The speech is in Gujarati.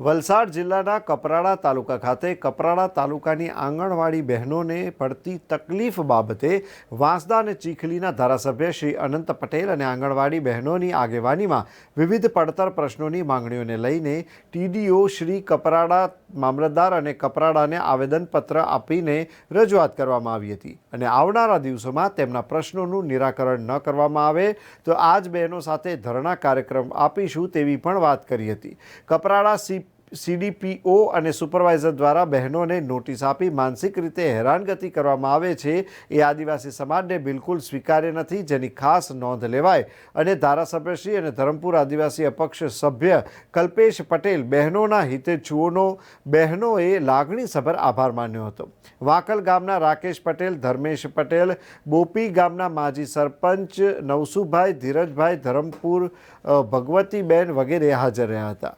વલસાડ જિલ્લાના કપરાડા તાલુકા ખાતે કપરાડા તાલુકાની આંગણવાડી બહેનોને પડતી તકલીફ બાબતે વાંસદા અને ચીખલીના ધારાસભ્ય શ્રી અનંત પટેલ અને આંગણવાડી બહેનોની આગેવાનીમાં વિવિધ પડતર પ્રશ્નોની માંગણીઓને લઈને ટીડીઓ શ્રી કપરાડા મામલતદાર અને કપરાડાને આવેદનપત્ર આપીને રજૂઆત કરવામાં આવી હતી અને આવનારા દિવસોમાં તેમના પ્રશ્નોનું નિરાકરણ ન કરવામાં આવે તો આ જ બહેનો સાથે ધરણા કાર્યક્રમ આપીશું તેવી પણ વાત કરી હતી. કપરાડા સી સીડીપીઓ અને સુપરવાઇઝર દ્વારા બહેનોને નોટિસ આપી માનસિક રીતે હેરાનગતિ કરવામાં આવે છે. એ આદિવાસી સમાજને બિલકુલ સ્વીકાર્ય નથી, જેની ખાસ નોંધ લેવાય. અને ધારાસભ્યશ્રી અને ધરમપુર આદિવાસી અપક્ષ સભ્ય કલ્પેશ પટેલ બહેનોના હિતેચ્છુઓનો બહેનોએ લાગણીસભર આભાર માન્યો હતો. વાંકલ ગામના રાકેશ પટેલ, ધર્મેશ પટેલ, બોપી ગામના માજી સરપંચ નવસુભાઈ, ધીરજભાઈ, ધરમપુર ભગવતીબેન વગેરે હાજર રહ્યા હતા.